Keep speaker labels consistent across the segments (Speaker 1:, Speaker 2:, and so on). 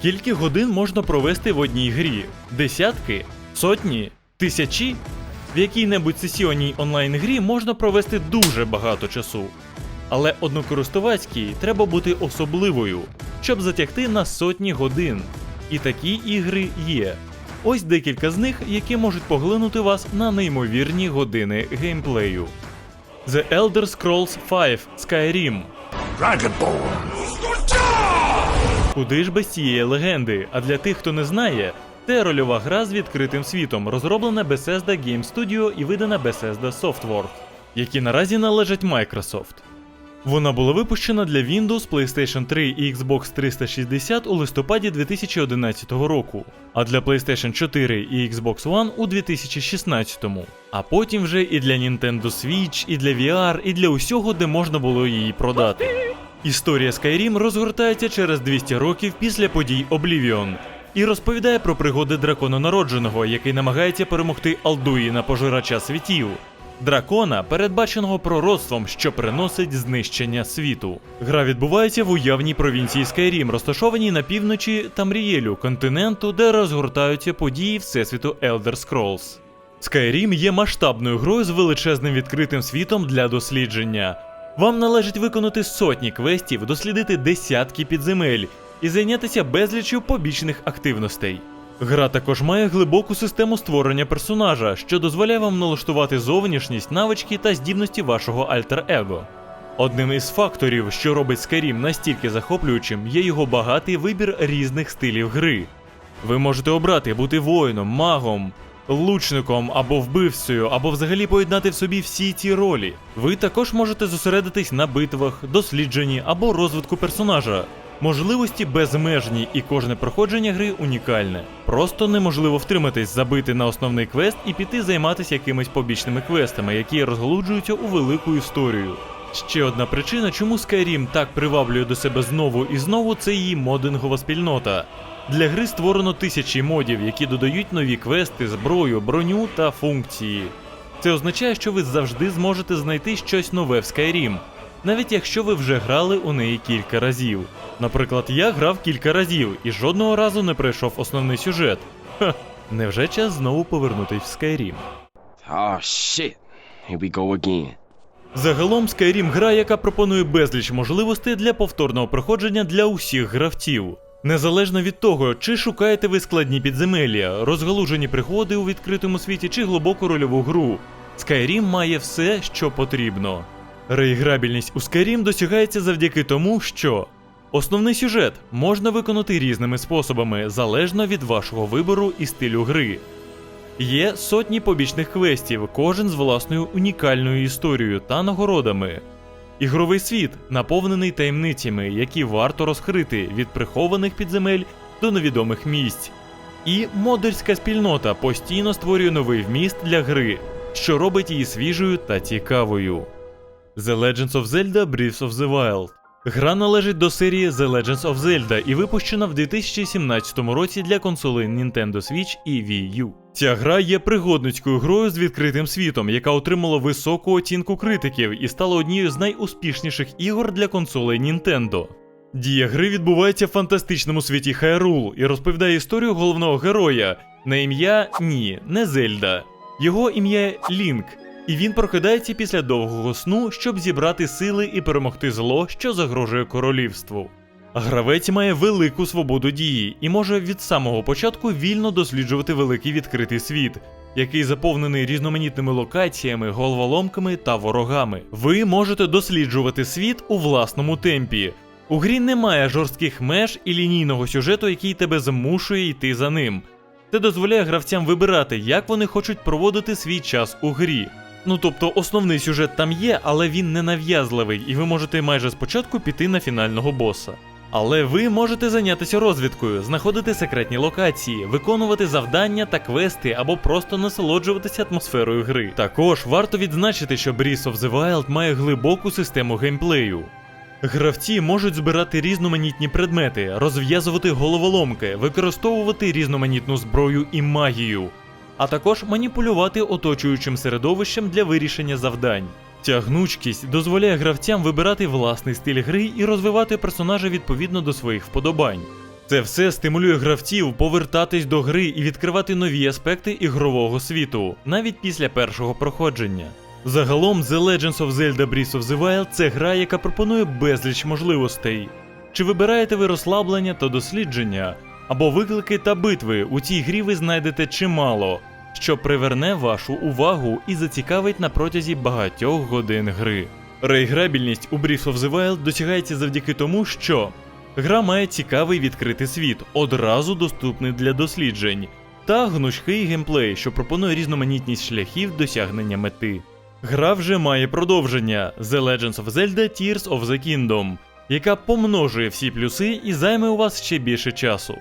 Speaker 1: Скільки годин можна провести в одній грі? Десятки? Сотні? Тисячі? В якій-небудь сесіонній онлайн-грі можна провести дуже багато часу. Але однокористувацькій треба бути особливою, щоб затягти на сотні годин. І такі ігри є. Ось декілька з них, які можуть поглинути вас на неймовірні години геймплею. The Elder Scrolls 5 Skyrim. Куди ж без цієї легенди? А для тих, хто не знає, це рольова гра з відкритим світом, розроблена Bethesda Game Studio і видана Bethesda Softworks, які наразі належать Microsoft. Вона була випущена для Windows, PlayStation 3 і Xbox 360 у листопаді 2011 року, а для PlayStation 4 і Xbox One у 2016, а потім вже і для Nintendo Switch, і для VR, і для усього, де можна було її продати. Історія Skyrim розгортається через 200 років після подій Oblivion і розповідає про пригоди дракона народженого, який намагається перемогти Алдуїна пожирача світів. Дракона, передбаченого пророцтвом, що приносить знищення світу. Гра відбувається в уявній провінції Скайрім, розташованій на півночі Тамрієлю, континенту, де розгортаються події Всесвіту Elder Scrolls. Skyrim є масштабною грою з величезним відкритим світом для дослідження. Вам належить виконати сотні квестів, дослідити десятки підземель і зайнятися безліччю побічних активностей. Гра також має глибоку систему створення персонажа, що дозволяє вам налаштувати зовнішність, навички та здібності вашого альтер-его. Одним із факторів, що робить Skyrim настільки захоплюючим, є його багатий вибір різних стилів гри. Ви можете обрати бути воїном, магом, лучником або вбивцею, або взагалі поєднати в собі всі ці ролі. Ви також можете зосередитись на битвах, дослідженні або розвитку персонажа. Можливості безмежні, і кожне проходження гри унікальне. Просто неможливо втриматись, забити на основний квест і піти займатися якимись побічними квестами, які розголуджуються у велику історію. Ще одна причина, чому Skyrim так приваблює до себе знову і знову, це її модингова спільнота. Для гри створено тисячі модів, які додають нові квести, зброю, броню та функції. Це означає, що ви завжди зможете знайти щось нове в Skyrim, навіть якщо ви вже грали у неї кілька разів. Наприклад, я грав кілька разів і жодного разу не пройшов основний сюжет. Ха, невже час знову повернутись в Skyrim?
Speaker 2: Oh shit. Here we go again.
Speaker 1: Загалом Skyrim гра, яка пропонує безліч можливостей для повторного проходження для усіх гравців. Незалежно від того, чи шукаєте ви складні підземелля, розгалужені пригоди у відкритому світі чи глибоку рольову гру, Skyrim має все, що потрібно. Реіграбільність у Skyrim досягається завдяки тому, що основний сюжет можна виконати різними способами, залежно від вашого вибору і стилю гри. Є сотні побічних квестів, кожен з власною унікальною історією та нагородами. Ігровий світ наповнений таємницями, які варто розкрити від прихованих підземель до невідомих місць. І модерська спільнота постійно створює новий вміст для гри, що робить її свіжою та цікавою. The Legends of Zelda Breath of the Wild Гра належить до серії The Legends of Zelda і випущена в 2017 році для консолей Nintendo Switch і Wii U. Ця гра є пригодницькою грою з відкритим світом, яка отримала високу оцінку критиків і стала однією з найуспішніших ігор для консолей Nintendo. Дія гри відбувається в фантастичному світі Хайрул і розповідає історію головного героя на ім'я Ні, не Зельда. Його ім'я Лінк, і він прокидається після довгого сну, щоб зібрати сили і перемогти зло, що загрожує королівству. Гравець має велику свободу дії і може від самого початку вільно досліджувати великий відкритий світ, який заповнений різноманітними локаціями, головоломками та ворогами. Ви можете досліджувати світ у власному темпі. У грі немає жорстких меж і лінійного сюжету, який тебе змушує йти за ним. Це дозволяє гравцям вибирати, як вони хочуть проводити свій час у грі. Ну тобто основний сюжет там є, але він не нав'язливий, і ви можете майже спочатку піти на фінального боса. Але ви можете зайнятися розвідкою, знаходити секретні локації, виконувати завдання та квести або просто насолоджуватися атмосферою гри. Також варто відзначити, що Breath of the Wild має глибоку систему геймплею. Гравці можуть збирати різноманітні предмети, розв'язувати головоломки, використовувати різноманітну зброю і магію, а також маніпулювати оточуючим середовищем для вирішення завдань. Ця гнучкість дозволяє гравцям вибирати власний стиль гри і розвивати персонажа відповідно до своїх вподобань. Це все стимулює гравців повертатись до гри і відкривати нові аспекти ігрового світу, навіть після першого проходження. Загалом The Legends of Zelda Breath of the Wild це гра, яка пропонує безліч можливостей. Чи вибираєте ви розслаблення та дослідження, або виклики та битви, у цій грі ви знайдете чимало, що приверне вашу увагу і зацікавить на протязі багатьох годин гри. Реіграбільність у Breath of the Wild досягається завдяки тому, що гра має цікавий відкритий світ, одразу доступний для досліджень, та гнучкий геймплей, що пропонує різноманітність шляхів досягнення мети. Гра вже має продовження The Legends of Zelda Tears of the Kingdom, яка помножує всі плюси і займе у вас ще більше часу.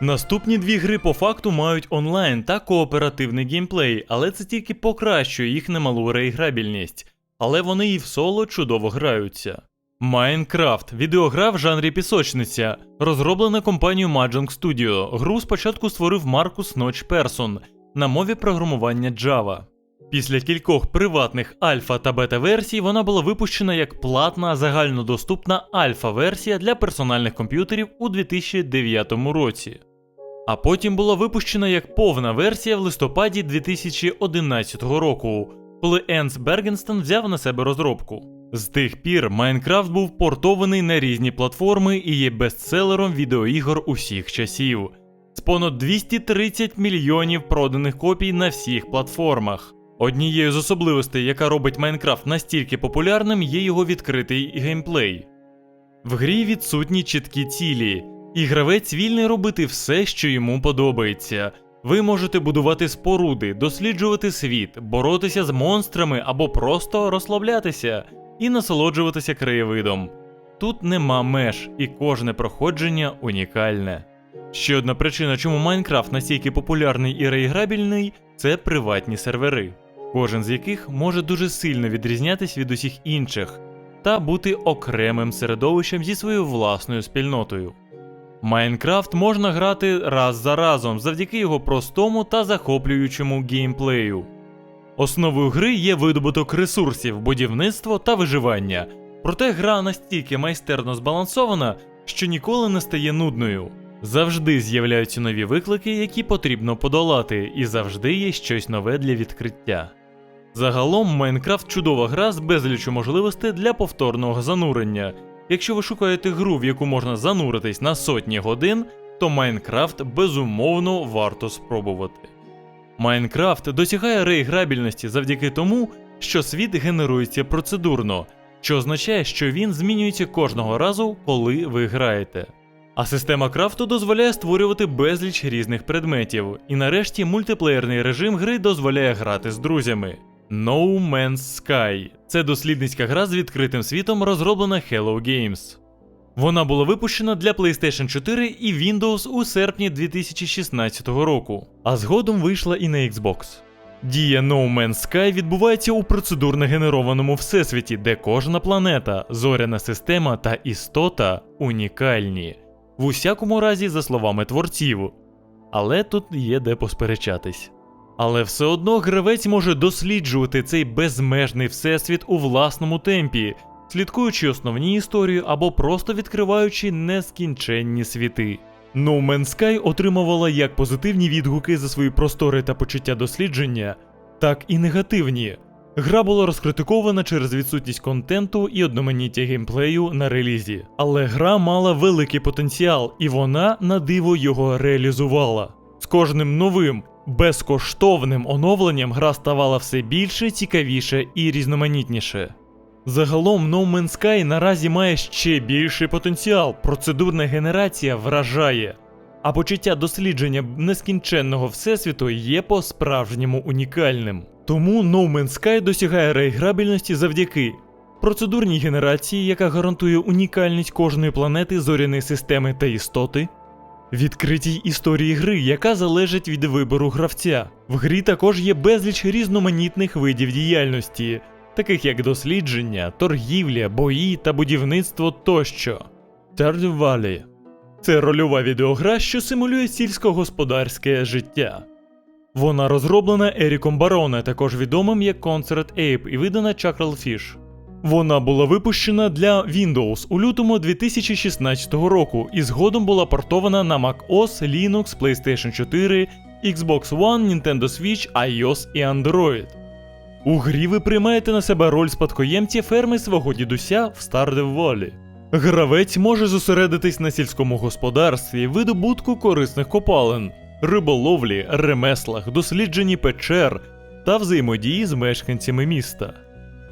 Speaker 1: Наступні дві гри по факту мають онлайн та кооперативний геймплей, але це тільки покращує їх немалу реіграбільність, але вони і в соло чудово граються. Майнкрафт відеогра в жанрі пісочниця, розроблена компанією Mahjong Studio. Гру спочатку створив Маркус Ноч Персон на мові програмування Java. Після кількох приватних альфа та бета-версій вона була випущена як платна загальнодоступна альфа-версія для персональних комп'ютерів у 2009 році. А потім була випущена як повна версія в листопаді 2011 року, коли Енс Бергенстен взяв на себе розробку. З тих пір Майнкрафт був портований на різні платформи і є бестселером відеоігор усіх часів. З понад 230 мільйонів проданих копій на всіх платформах. Однією з особливостей, яка робить Майнкрафт настільки популярним, є його відкритий геймплей. В грі відсутні чіткі цілі, і гравець вільний робити все, що йому подобається. Ви можете будувати споруди, досліджувати світ, боротися з монстрами або просто розслаблятися і насолоджуватися краєвидом. Тут нема меж, і кожне проходження унікальне. Ще одна причина, чому Майнкрафт настільки популярний і реіграбільний, це приватні сервери, кожен з яких може дуже сильно відрізнятись від усіх інших та бути окремим середовищем зі своєю власною спільнотою. Майнкрафт можна грати раз за разом завдяки його простому та захоплюючому геймплею. Основою гри є видобуток ресурсів, будівництво та виживання, проте гра настільки майстерно збалансована, що ніколи не стає нудною. Завжди з'являються нові виклики, які потрібно подолати, і завжди є щось нове для відкриття. Загалом Майнкрафт чудова гра з безлічю можливостей для повторного занурення. Якщо ви шукаєте гру, в яку можна зануритись на сотні годин, то Майнкрафт безумовно варто спробувати. Майнкрафт досягає реіграбільності завдяки тому, що світ генерується процедурно, що означає, що він змінюється кожного разу, коли ви граєте. А система крафту дозволяє створювати безліч різних предметів, і нарешті мультиплеєрний режим гри дозволяє грати з друзями. No Man's Sky це дослідницька гра з відкритим світом, розроблена Hello Games. Вона була випущена для PlayStation 4 і Windows у серпні 2016 року, а згодом вийшла і на Xbox. Дія No Man's Sky відбувається у процедурно генерованому всесвіті, де кожна планета, зоряна система та істота унікальні. В усякому разі, за словами творців. Але тут є де посперечатись. Але все одно гравець може досліджувати цей безмежний всесвіт у власному темпі, слідкуючи основні історії або просто відкриваючи нескінченні світи. No Man's Sky отримувала як позитивні відгуки за свої простори та почуття дослідження, так і негативні. Гра була розкритикована через відсутність контенту і одноманіття геймплею на релізі. Але гра мала великий потенціал, і вона на диво його реалізувала. З кожним новим, безкоштовним оновленням гра ставала все більше, цікавіше і різноманітніше. Загалом No Man's Sky наразі має ще більший потенціал, процедурна генерація вражає, а почуття дослідження нескінченного всесвіту є по-справжньому унікальним. Тому No Man's Sky досягає реіграбільності завдяки процедурній генерації, яка гарантує унікальність кожної планети, зоряної системи та істоти, відкритій історії гри, яка залежить від вибору гравця. В грі також є безліч різноманітних видів діяльності, таких як дослідження, торгівля, бої та будівництво тощо. Stardew Valley – це рольова відеогра, що симулює сільськогосподарське життя. Вона розроблена Еріком Бароне, також відомим як Concert Ape, і видана Chuckle Fish. Вона була випущена для Windows у лютому 2016 року і згодом була портована на macOS, Linux, PlayStation 4, Xbox One, Nintendo Switch, iOS і Android. У грі ви приймаєте на себе роль спадкоємця ферми свого дідуся в Stardew. Гравець може зосередитись на сільському господарстві, видобутку корисних копалин, риболовлі, ремеслах, дослідженні печер та взаємодії з мешканцями міста.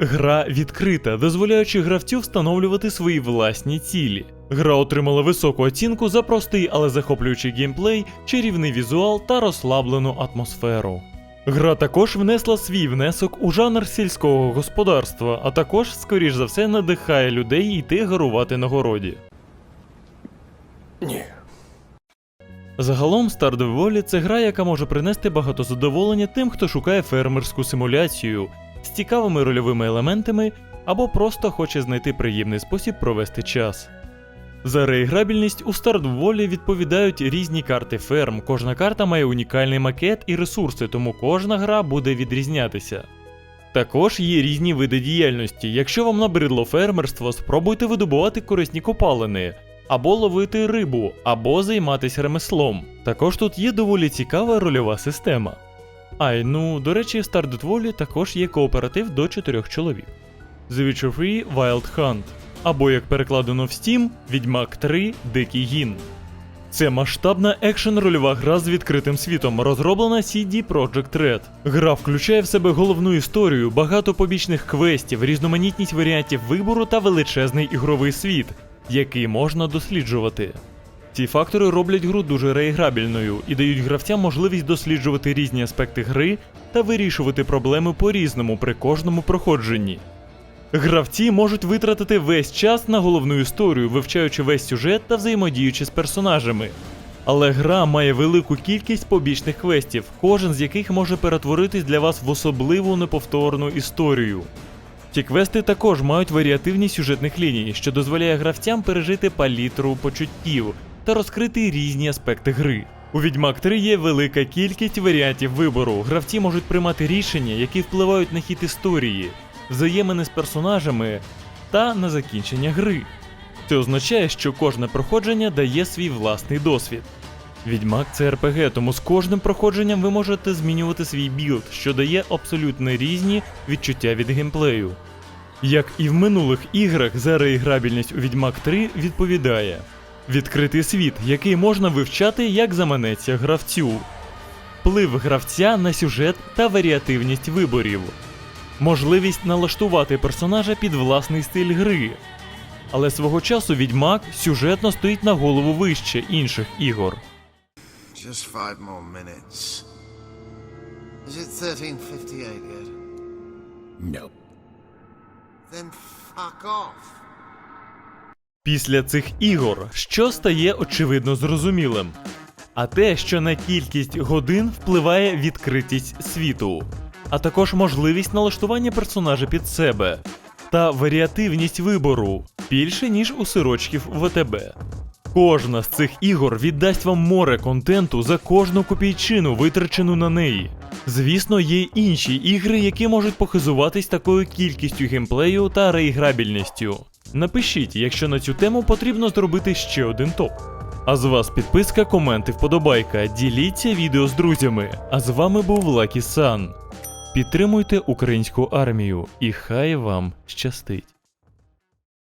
Speaker 1: Гра відкрита, дозволяючи гравцю встановлювати свої власні цілі. Гра отримала високу оцінку за простий, але захоплюючий геймплей, чарівний візуал та розслаблену атмосферу. Гра також внесла свій внесок у жанр сільського господарства, а також, скоріш за все, надихає людей йти гарувати на городі.
Speaker 3: Ні.
Speaker 1: Загалом Stardew Valley – це гра, яка може принести багато задоволення тим, хто шукає фермерську симуляцію з цікавими рольовими елементами або просто хоче знайти приємний спосіб провести час. За реіграбільність у Valley відповідають різні карти ферм. Кожна карта має унікальний макет і ресурси, тому кожна гра буде відрізнятися. Також є різні види діяльності. Якщо вам набридло фермерство, спробуйте видобувати корисні копалини, або ловити рибу, або займатися ремеслом. Також тут є доволі цікава рольова система. Ай, ну, до речі, Stardew Valley також є кооператив до 4 чоловік. The Witcher 3 Wild Hunt, або як перекладено в Steam, Відьмак 3 Дикий Гін. Це масштабна екшен-рольова гра з відкритим світом, розроблена CD Projekt Red. Гра включає в себе головну історію, багато побічних квестів, різноманітність варіантів вибору та величезний ігровий світ, який можна досліджувати. Ці фактори роблять гру дуже реіграбільною і дають гравцям можливість досліджувати різні аспекти гри та вирішувати проблеми по-різному при кожному проходженні. Гравці можуть витратити весь час на головну історію, вивчаючи весь сюжет та взаємодіючи з персонажами. Але гра має велику кількість побічних квестів, кожен з яких може перетворитись для вас в особливу неповторну історію. Ці квести також мають варіативність сюжетних ліній, що дозволяє гравцям пережити палітру почуттів та розкрити різні аспекти гри. У Відьмак 3 є велика кількість варіантів вибору. Гравці можуть приймати рішення, які впливають на хід історії, взаємини з персонажами та на закінчення гри. Це означає, що кожне проходження дає свій власний досвід. Відьмак це РПГ, тому з кожним проходженням ви можете змінювати свій білд, що дає абсолютно різні відчуття від геймплею. Як і в минулих іграх, за реіграбільність у Відьмак 3 відповідає відкритий світ, який можна вивчати як заманеться гравцю, вплив гравця на сюжет та варіативність виборів, можливість налаштувати персонажа під власний стиль гри. Але свого часу Відьмак сюжетно стоїть на голову вище інших ігор.
Speaker 3: Just five more minutes. Is it 1358 yet?
Speaker 4: No.
Speaker 3: Then fuck off.
Speaker 1: Після цих ігор, що стає очевидно зрозумілим, а те, що на кількість годин впливає відкритість світу, а також можливість налаштування персонажа під себе та варіативність вибору більше ніж у сирочків ВТБ. Кожна з цих ігор віддасть вам море контенту за кожну копійчину, витрачену на неї. Звісно, є інші ігри, які можуть похизуватись такою кількістю геймплею та реіграбільністю. Напишіть, якщо на цю тему потрібно зробити ще один топ. А з вас підписка, коменти, вподобайка, діліться відео з друзями. А з вами був Лакі Сан. Підтримуйте українську армію і хай вам щастить!